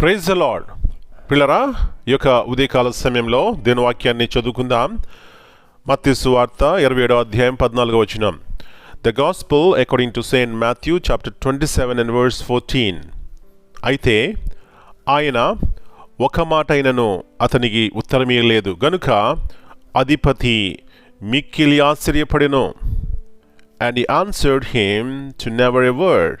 Praise the lord పిల్లరా ఈ యొక్క ఉదయకాల సమయంలో దినవాక్యాన్ని చదువుకుందాం. మత్స్సు వార్త ఇరవై ఏడో అధ్యాయం పద్నాలుగో వచ్చిన the gospel according to saint Matthew chapter twenty seven and verse fourteen అయితే ఆయన ఒక మాట అయినను అతనికి ఉత్తరమీయలేదు గనుక అధిపతి మిక్కిలి ఆశ్చర్యపడెను. And he answered him to never a word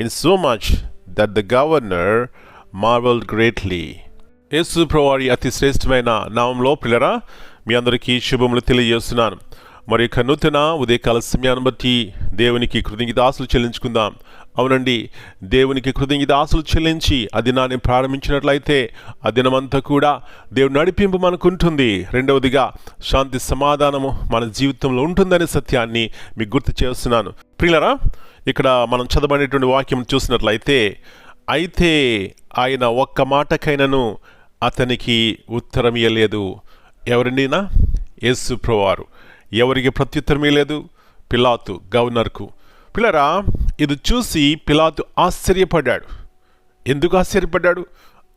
in so much that the governor marvel greatly యేసు ప్రభువారి అతి శ్రేష్టమైన నామంలో పిల్లరా మీ అందరికీ శుభములు తెలియజేస్తున్నాను. మరి యొక్క నూతన ఉదయకాల సమయాన్ని బట్టి దేవునికి కృతజ్ఞతాసులు చెల్లించుకుందాం. అవునండి దేవునికి కృతజ్ఞతాసులు చెల్లించి ఆ దినాన్ని ప్రారంభించినట్లయితే ఆ దినమంతా కూడా దేవుడు నడిపింపు మనకు ఉంటుంది రెండవదిగా శాంతి సమాధానము మన జీవితంలో ఉంటుందనే సత్యాన్ని మీకు గుర్తు చేస్తున్నాను. ప్రియులరా ఇక్కడ మనం చదవనేటువంటి వాక్యం చూసినట్లయితే అయితే ఆయన ఒక్క మాటకైనను అతనికి ఉత్తరం ఇవ్వలేదు ఎవరినినా యేసు ప్రవారు ఎవరికి ప్రత్యుత్తరం ఇవ్వలేదు పిలాతు గవర్నర్కు. పిల్లరా ఇది చూసి పిలాతు ఆశ్చర్యపడ్డాడు. ఎందుకు ఆశ్చర్యపడ్డాడు?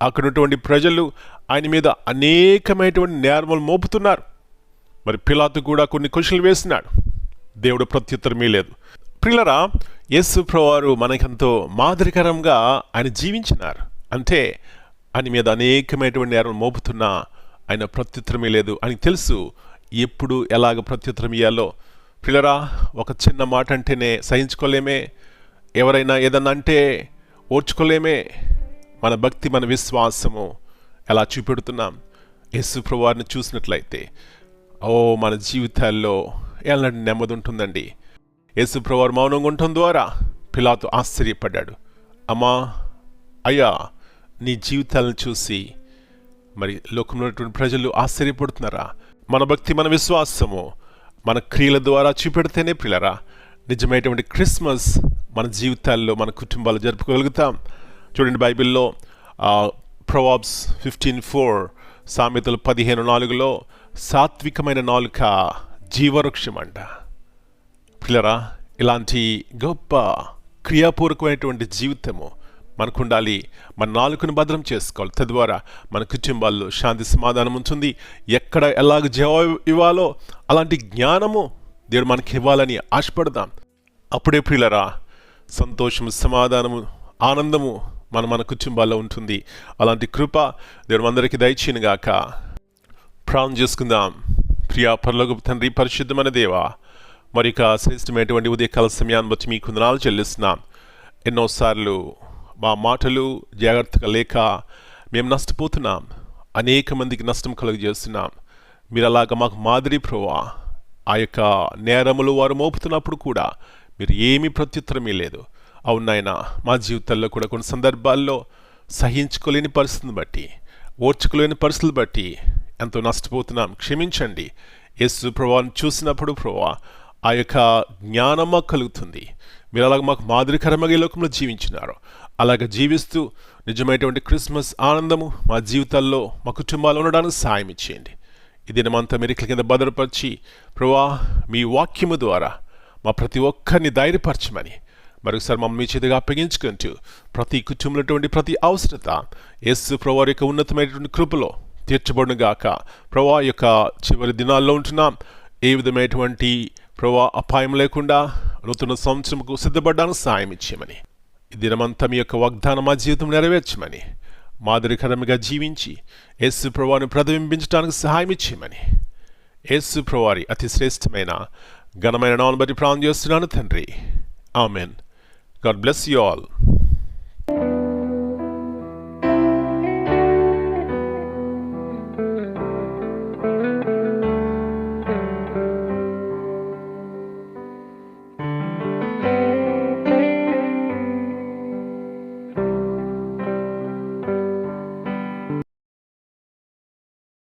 అక్కడున్నటువంటి ప్రజలు ఆయన మీద అనేకమైనటువంటి నేర్మలు మోపుతున్నారు. మరి పిలాతు కూడా కొన్ని క్వశ్చన్లు వేసినాడు. దేవుడు ప్రత్యుత్తరం లేదు పిల్లరా యేసు ప్రవారు మనకెంతో మాదిరికరంగా ఆయన జీవించినారు. అంటే ఆయన మీద అనేకమైనటువంటి నేరం మోపుతున్నా ఆయన ప్రత్యుత్తరమే లేదు. అని తెలుసు. ఎప్పుడు ఎలాగ ప్రత్యుత్తరం ఇవ్వాలో పిల్లరా ఒక చిన్న మాట అంటేనే సహించుకోలేమే. ఎవరైనా ఏదన్నా అంటే ఓర్చుకోలేమే. మన భక్తి మన విశ్వాసము ఎలా చూపెడుతున్నాం? యేసు వారిని చూసినట్లయితే ఓ మన జీవితాల్లో ఎలాంటి నెమ్మది ఉంటుందండి. యేసు ప్రభువారు మౌనంగా ఉండటం ద్వారా పిలాతు ఆశ్చర్యపడ్డాడు. అమ్మా అయ్యా నీ జీవితాలను చూసి మరి లోకంలో ఉన్నటువంటి ప్రజలు ఆశ్చర్యపడుతున్నారా? మన భక్తి మన విశ్వాసము మన క్రియల ద్వారా చూపెడితేనే పిల్లరా నిజమైనటువంటి క్రిస్మస్ మన జీవితాల్లో మన కుటుంబాలు జరుపుకోగలుగుతాం. చూడండి బైబిల్లో ప్రొవాబ్స్ ఫిఫ్టీన్ ఫోర్ సామెతలు పదిహేను నాలుగులో సాత్వికమైన నాలుక జీవవృక్షం అంట. పిల్లరా ఇలాంటి గొప్ప క్రియాపూర్వకమైనటువంటి జీవితము మనకు ఉండాలి మన నాలుకను భద్రం చేసుకోవాలి. తద్వారా మన కుటుంబాల్లో శాంతి సమాధానం ఉంటుంది. ఎక్కడ ఎలాగ జవాబు ఇవ్వాలో అలాంటి జ్ఞానము దేవుడు మనకి ఇవ్వాలని ఆశపడదాం. అప్పుడే ప్రియులరా సంతోషము సమాధానము ఆనందము మన మన కుటుంబాల్లో ఉంటుంది. అలాంటి కృప దేవుడు అందరికీ దయచేయనుగాక ప్రాణం చేసుకుందాం. ప్రియా పరలోక తండ్రి పరిశుద్ధమైన దేవా మరి ఇక శ్రేష్టమైనటువంటి ఉదయకాల సమయాన్ని బట్టి మీకు వందనాలు చెల్లిస్తున్నాం. ఎన్నోసార్లు మా మాటలు జాగ్రత్తగా లేక మేము నష్టపోతున్నాం. అనేక మందికి నష్టం కలుగజేస్తున్నాం. మీరు అలాగ మాకు మాదిరి ప్రోవా ఆ యొక్క నేరములు వారు మోపుతున్నప్పుడు కూడా మీరు ఏమీ ప్రత్యుత్తరమే లేదు. అవునాయన మా జీవితాల్లో కూడా కొన్ని సందర్భాల్లో సహించుకోలేని పరిస్థితిని బట్టి ఓర్చుకోలేని పరిస్థితులు బట్టి ఎంతో నష్టపోతున్నాం. క్షమించండి. యేసు ప్రభావాన్ని చూసినప్పుడు ప్రభా ఆ యొక్క జ్ఞానం మాకు కలుగుతుంది. మీరు అలాగ మాకు మాదిరికరమగా ఈ లోకంలో జీవించినారు. అలాగ జీవిస్తూ నిజమైనటువంటి క్రిస్మస్ ఆనందము మా జీవితాల్లో మా కుటుంబాల్లో ఉండడానికి సాయం ఇచ్చేయండి. ఈ దినమంతా మీరు కింద భద్రపరిచి ప్రభా మీ వాక్యము ద్వారా మా ప్రతి ఒక్కరిని ధైర్యపరచమని మరొకసారి మమ్మల్ని మీ చేతిగా అప్పగించుకుంటూ ప్రతి కుటుంబంలో ప్రతి అవసరత యేసు ప్రభా యొక్క ఉన్నతమైనటువంటి కృపలో తీర్చబడును గాక. ప్రభా యొక్క చివరి దినాల్లో ఉంటున్నాం. ఏ విధమైనటువంటి ప్రభా అపాయం లేకుండా నూతన సంవత్సరంకు సిద్ధపడడానికి సాయం ఇచ్చేయమని ఈ దినమంతా మీ యొక్క వాగ్దానం మా జీవితం నెరవేర్చమని మాదిరికరంగా జీవించి యేసు ప్రభాని ప్రతిబింబించడానికి సహాయం ఇచ్చేయమని యేసు ప్రభువారి అతి శ్రేష్టమైన ఘనమైన నాను బట్టి ప్రాణం చేస్తున్నాను తండ్రి amen God bless you all